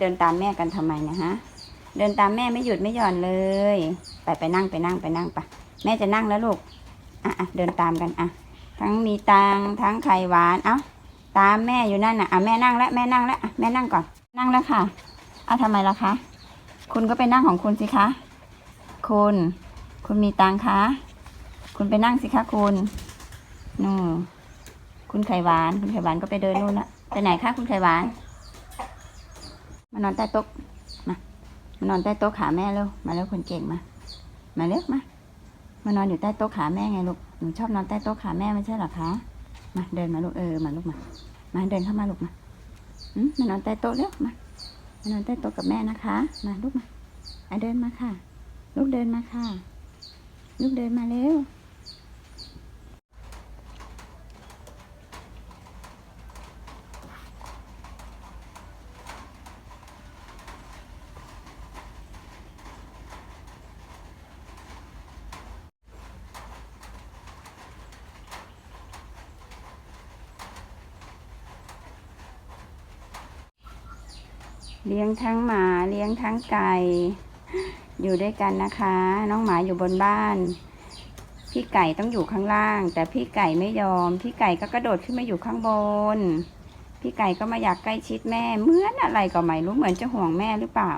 เดินตามแม่กันทำไมนะฮะ เดินตามแม่ไม่หยุดไม่หย่อนเลย ไปไปนั่งไปนั่งไปนั่งไปแม่จะนั่งแล้วลูก อะอะเดินตามกันอะ ทั้งมีตังทั้งไข่หวาน เอ้า ตามแม่อยู่นั่นน่ะ อะแม่นั่งแล้วแม่นั่งแล้วอะแม่นั่งก่อน นั่งแล้วค่ะเอาทำไมล่ะคะ คุณก็ไปนั่งของคุณสิคะ คุณ คุณมีตังคะ คุณไปนั่งสิคะคุณนู่คุณไข่หวาน คุณไข่หวานก็ไปเดินนู่นละไปไหนคะคุณไข่หวาน มานอนใต้โต๊ะมามานอนใต้โต๊ะขาแม่เร็วมาเร็วคนเก่งมา มาเร็วมามานอนอยู่ใต้โต๊ะขาแม่ไงลูกหนูชอบนอนใต้โต๊ะขาแม่ไม่ใช่หรอคะมาเดินมาลูกเออมาลูกมา มาเดินเข้ามาลูกมาอืมมานอนใต้โต๊ะเร็วมามานอนใต้โต๊ะกับแม่นะคะมาลูกมาอะเดินมาค่ะ ลูกเดินมาค่ะ ลูกเดินมาเร็ว เลี้ยงทั้งหมาเลี้ยงทั้งไก่ อยู่ด้วยกันนะคะ น้องหมาอยู่บนบ้าน พี่ไก่ต้องอยู่ข้างล่าง แต่พี่ไก่ไม่ยอม พี่ไก่ก็กระโดดขึ้นมาอยู่ข้างบน พี่ไก่ก็มาอยากใกล้ชิดแม่เหมือนอะไรก็ไม่รู้เหมือนจะห่วงแม่หรือเปล่า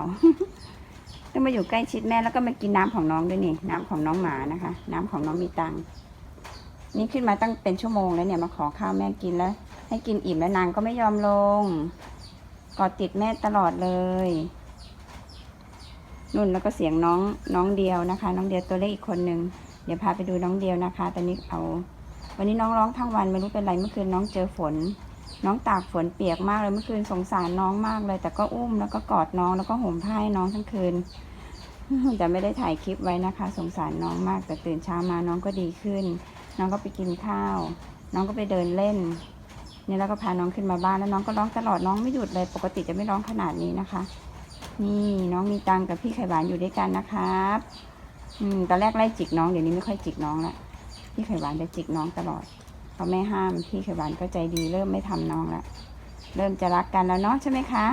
ต้องมาอยู่ใกล้ชิดแม่แล้วก็มากินน้ำของน้องด้วยนี่น้ำของน้องหมานะคะ น้ำของน้องมีตังนี่ขึ้นมาตั้งเป็นชั่วโมงแล้วเนี่ยมาขอข้าวแม่กินแล้ว ให้กินอิ่มแล้วนางก็ไม่ยอมลง กอดติดแม่ตลอดเลยนุ่นแล้วก็เสียงน้องน้องเดียวนะคะ น้องเดียวตัวเล็กอีกคนนึงเดี๋ยวพาไปดูน้องเดียวนะคะ ตอนนี้เอา วันนี้น้องร้องทั้งวันไม่รู้เป็นไรเมื่อคืนน้องเจอฝน น้องตากฝนเปียกมากเลยเมื่อคืนสงสารน้องมากเลย แต่ก็อุ้มแล้วก็กอดน้องแล้วก็ห่มผ้าให้น้องทั้งคืนแต่ไม่ได้ถ่ายคลิปไว้นะคะ สงสารน้องมากแต่ตื่นเช้ามาน้องก็ดีขึ้น น้องก็ไปกินข้าว น้องก็ไปเดินเล่น นี่แล้วก็พาน้องขึ้นมาบ้านแล้วน้องก็ร้องตลอดน้องไม่หยุดเลยปกติจะไม่ร้องขนาดนี้นะคะ นี่น้องมีตังกับพี่ไข่หวานอยู่ด้วยกันนะครับอืมตอนแรกไล่จิกน้องเดี๋ยวนี้ไม่ค่อยจิกน้องละพี่ไข่หวานจะจิกน้องตลอดพอแม่ห้ามพี่ไข่หวานก็ใจดีเริ่มไม่ทำน้องละเริ่มจะรักกันแล้วเนาะใช่ไหมคะ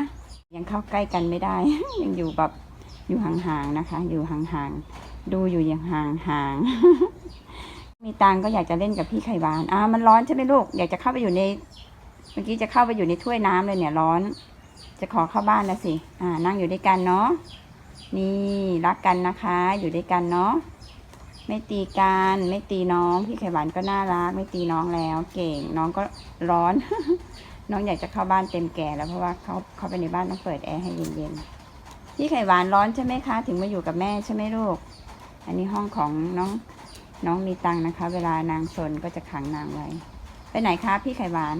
ยังเข้าใกล้กันไม่ได้ ยังอยู่แบบอยู่ห่างๆนะคะ อยู่ห่างๆดูอยู่อย่างห่างๆ ตังก็อยากจะเล่นกับพี่ไข่หวานอ่ามันร้อนใช่ไหมลูก อยากจะเข้าไปอยู่ใน เมื่อกี้จะเข้าไปอยู่ในถ้วยน้ำเลยเนี่ยร้อน จะขอเข้าบ้านแล้วสิ อ่า นั่งอยู่ด้วยกันเนาะ นี่รักกันนะคะ อยู่ด้วยกันเนาะ ไม่ตีกัน ไม่ตีน้อง พี่ไข่หวานก็น่ารัก ไม่ตีน้องแล้ว เก่ง น้องก็ร้อน น้องอยากจะเข้าบ้านเต็มแก่แล้วเพราะว่าเขาเขาไปในบ้านต้องเปิดแอร์ให้เย็นๆ พี่ไข่หวานร้อนใช่ไหมคะ ถึงมาอยู่กับแม่ใช่ไหมลูก อันนี้ห้องของน้อง น้องมีตังนะคะ เวลานางสนก็จะขังนางไว้ ไปไหนคะพี่ไข่หวาน